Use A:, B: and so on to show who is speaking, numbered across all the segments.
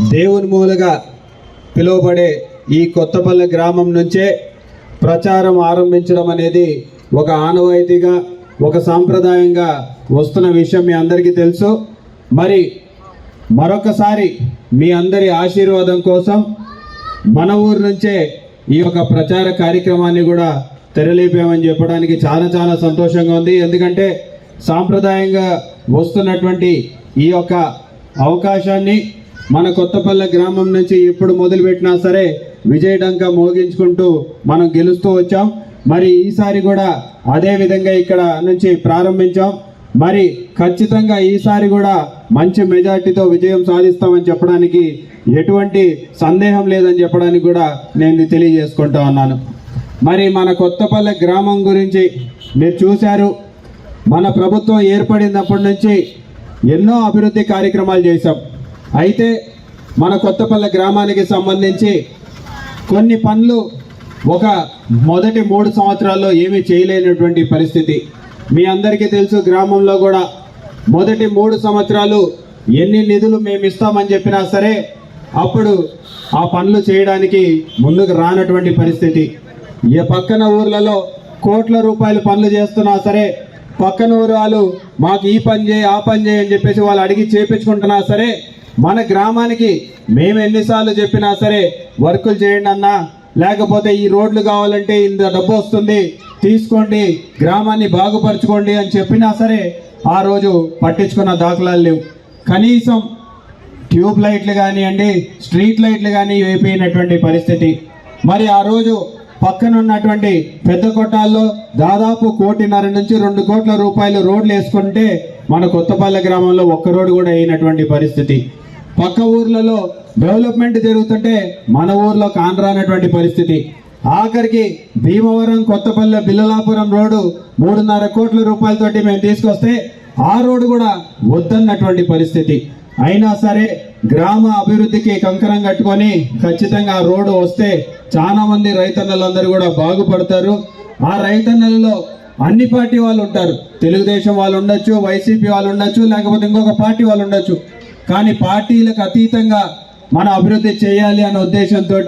A: దేవుని మూలగా పిలువబడే ఈ కొత్తపల్లి గ్రామం నుంచే ప్రచారం ఆరంభించడం అనేది ఒక ఆనవాయితీగా ఒక సాంప్రదాయంగా వస్తున్న విషయం మీ అందరికీ తెలుసు. మరి మరొకసారి మీ అందరి ఆశీర్వాదం కోసం మన ఊరు నుంచే ఈ యొక్క ప్రచార కార్యక్రమాన్ని కూడా తెరలేపామని చెప్పడానికి చాలా చాలా సంతోషంగా ఉంది. ఎందుకంటే సాంప్రదాయంగా వస్తున్నటువంటి ఈ యొక్క అవకాశాన్ని మన కొత్తపల్లె గ్రామం నుంచి ఎప్పుడు మొదలుపెట్టినా సరే విజయడంక మోగించుకుంటూ మనం గెలుస్తూ వచ్చాం. మరి ఈసారి కూడా అదే విధంగా ఇక్కడ నుంచి ప్రారంభించాం. మరి ఖచ్చితంగా ఈసారి కూడా మంచి మెజార్టీతో విజయం సాధిస్తామని చెప్పడానికి ఎటువంటి సందేహం లేదని చెప్పడానికి కూడా నేను తెలియజేసుకుంటా ఉన్నాను. మరి మన కొత్తపల్లె గ్రామం గురించి మీరు చూశారు. మన ప్రభుత్వం ఏర్పడినప్పటి నుంచి ఎన్నో అభివృద్ధి కార్యక్రమాలు చేశాం. అయితే మన కొత్తపల్లె గ్రామానికి సంబంధించి కొన్ని పనులు ఒక మొదటి మూడు సంవత్సరాల్లో ఏమీ చేయలేనటువంటి పరిస్థితి. మీ అందరికీ తెలుసు గ్రామంలో కూడా మొదటి మూడు సంవత్సరాలు ఎన్ని నిధులు మేము ఇస్తామని చెప్పినా సరే అప్పుడు ఆ పనులు చేయడానికి ముందుకు రానటువంటి పరిస్థితి. ఏ పక్కన ఊర్లలో కోట్ల రూపాయలు పనులు చేస్తున్నా సరే పక్కన ఊరు వాళ్ళు మాకు ఈ పని చేయి ఆ పని చేయి అని చెప్పేసి వాళ్ళు అడిగి చేపించుకుంటున్నా సరే మన గ్రామానికి మేము ఎన్నిసార్లు చెప్పినా సరే వర్కులు చేయండి అన్నా. లేకపోతే ఈ రోడ్లు కావాలంటే ఇంత డబ్బు వస్తుంది. తీసుకోండి గ్రామాన్ని బాగుపరచుకోండి అని చెప్పినా సరే ఆ రోజు పట్టించుకున్న దాఖలాలు లేవు. కనీసం ట్యూబ్ లైట్లు కానివ్వండి స్ట్రీట్ లైట్లు కానీ వేపినటువంటి పరిస్థితి. మరి ఆ రోజు పక్కన ఉన్నటువంటి పెద్ద కొట్టాల్లో దాదాపు కోటిన్నర నుంచి రెండు కోట్ల రూపాయలు రోడ్లు వేసుకుంటే మన కొత్తపల్లె గ్రామంలో ఒక్క రోడ్డు కూడా అయినటువంటి పరిస్థితి. పక్క ఊర్లలో డెవలప్మెంట్ జరుగుతుంటే మన ఊర్లో కానరానటువంటి పరిస్థితి. ఆఖరికి భీమవరం కొత్తపల్లె బిల్లలాపురం రోడ్డు మూడున్నర కోట్ల రూపాయలతోటి మేము తీసుకొస్తే ఆ రోడ్డు కూడా వద్దన్నటువంటి పరిస్థితి. అయినా సరే గ్రామ అభివృద్ధికి కంకణం కట్టుకొని ఖచ్చితంగా ఆ రోడ్డు వస్తే చాలా మంది రైతన్నలందరూ కూడా బాగుపడతారు. ఆ రైతన్నలలో అన్ని పార్టీ వాళ్ళు ఉంటారు. తెలుగుదేశం వాళ్ళు ఉండొచ్చు వైసీపీ వాళ్ళు ఉండొచ్చు లేకపోతే ఇంకొక పార్టీ వాళ్ళు ఉండొచ్చు. కానీ పార్టీలకు అతీతంగా మనం అభివృద్ధి చేయాలి అనే ఉద్దేశంతో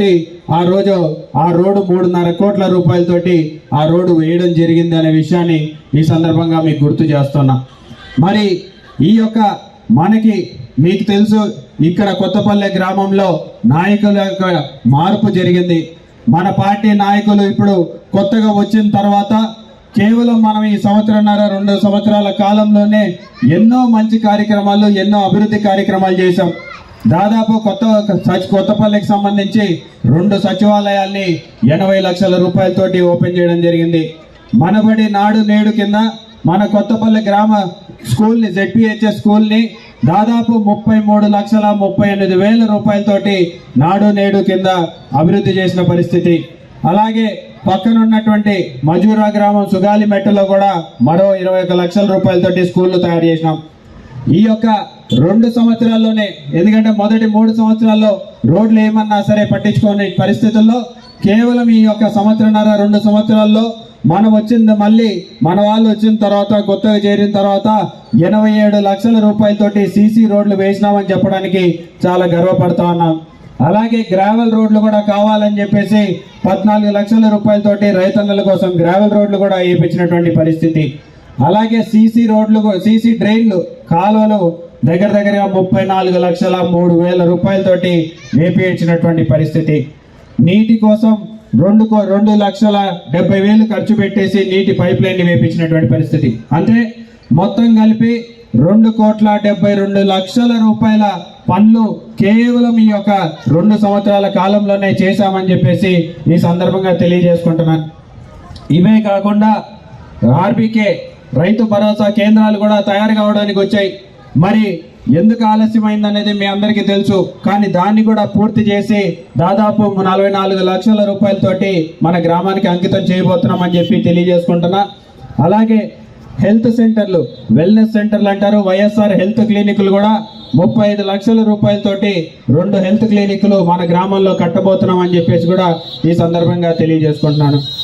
A: ఆ రోజు ఆ రోడ్డు మూడున్నర కోట్ల రూపాయలతోటి ఆ రోడ్డు వేయడం జరిగింది అనే విషయాన్ని ఈ సందర్భంగా మీకు గుర్తు చేస్తున్నా. మరి ఈ యొక్క మనకి మీకు తెలుసు ఇక్కడ కొత్తపల్లె గ్రామంలో నాయకుల యొక్క మార్పు జరిగింది. మన పార్టీ నాయకులు ఇప్పుడు కొత్తగా వచ్చిన తర్వాత కేవలం మనం ఈ సంవత్సరంన్నర రెండు సంవత్సరాల కాలంలోనే ఎన్నో మంచి కార్యక్రమాలు ఎన్నో అభివృద్ధి కార్యక్రమాలు చేశాం. దాదాపు కొత్త కొత్తపల్లికి సంబంధించి రెండు సచివాలయాల్ని ఎనభై లక్షల రూపాయలతోటి ఓపెన్ చేయడం జరిగింది. మనబడి నాడు నేడు కింద మన కొత్తపల్లి గ్రామ స్కూల్ని జెడ్పిహెచ్ఎస్ స్కూల్ని దాదాపు ముప్పై మూడు లక్షల ముప్పై ఎనిమిది వేల రూపాయలతోటి నాడు నేడు కింద అభివృద్ధి చేసిన పరిస్థితి. అలాగే పక్కన ఉన్నటువంటి మజూరా గ్రామం సుగాలి మెట్టలో కూడా మరో ఇరవై ఒక లక్షల రూపాయలతోటి స్కూళ్ళు తయారు చేసినాం. ఈ యొక్క రెండు సంవత్సరాల్లోనే ఎందుకంటే మొదటి మూడు సంవత్సరాల్లో రోడ్లు ఏమన్నా సరే పట్టించుకోని పరిస్థితుల్లో కేవలం ఈ యొక్క సంవత్సరన్నర రెండు సంవత్సరాల్లో మనం వచ్చింది మళ్ళీ మన వాళ్ళు వచ్చిన తర్వాత కొత్తగా చేరిన తర్వాత ఎనభై ఏడు లక్షల రూపాయలతోటి సీసీ రోడ్లు వేసినామని చెప్పడానికి చాలా గర్వపడతా ఉన్నాం. అలాగే గ్రావెల్ రోడ్లు కూడా కావాలని చెప్పేసి పద్నాలుగు లక్షల రూపాయలతోటి రైతన్నల కోసం గ్రావెల్ రోడ్లు కూడా వేయించినటువంటి పరిస్థితి. అలాగే సీసీ రోడ్లు సీసీ డ్రైన్లు కాలువలు దగ్గర దగ్గరగా ముప్పై నాలుగు లక్షల మూడు వేల రూపాయలతోటి వేపించినటువంటి పరిస్థితి. నీటి కోసం రెండు కో రెండు లక్షల డెబ్బై వేలు ఖర్చు పెట్టేసి నీటి పైప్ లైన్ వేపించినటువంటి పరిస్థితి. అంటే మొత్తం కలిపి రెండు కోట్ల డెబ్బై రెండు లక్షల రూపాయల పనులు కేవలం ఈ యొక్క రెండు సంవత్సరాల కాలంలోనే చేశామని చెప్పేసి ఈ సందర్భంగా తెలియజేసుకుంటున్నాను. ఇవే కాకుండా ఆర్బీకే రైతు భరోసా కేంద్రాలు కూడా తయారు కావడానికి వచ్చాయి. మరి ఎందుకు ఆలస్యమైందనేది మీ అందరికీ తెలుసు. కానీ దాన్ని కూడా పూర్తి చేసి దాదాపు నలభై నాలుగు లక్షల రూపాయలతోటి మన గ్రామానికి అంకితం చేయబోతున్నామని చెప్పి తెలియజేసుకుంటున్నా. అలాగే హెల్త్ సెంటర్లు వెల్నెస్ సెంటర్లు అంటారు వైఎస్ఆర్ హెల్త్ క్లినిక్లు కూడా ముప్పై ఐదు లక్షల రూపాయలతోటి రెండు హెల్త్ క్లినిక్లు మన గ్రామంలో కట్టబోతున్నాం అని చెప్పేసి కూడా ఈ సందర్భంగా తెలియజేసుకుంటున్నాను.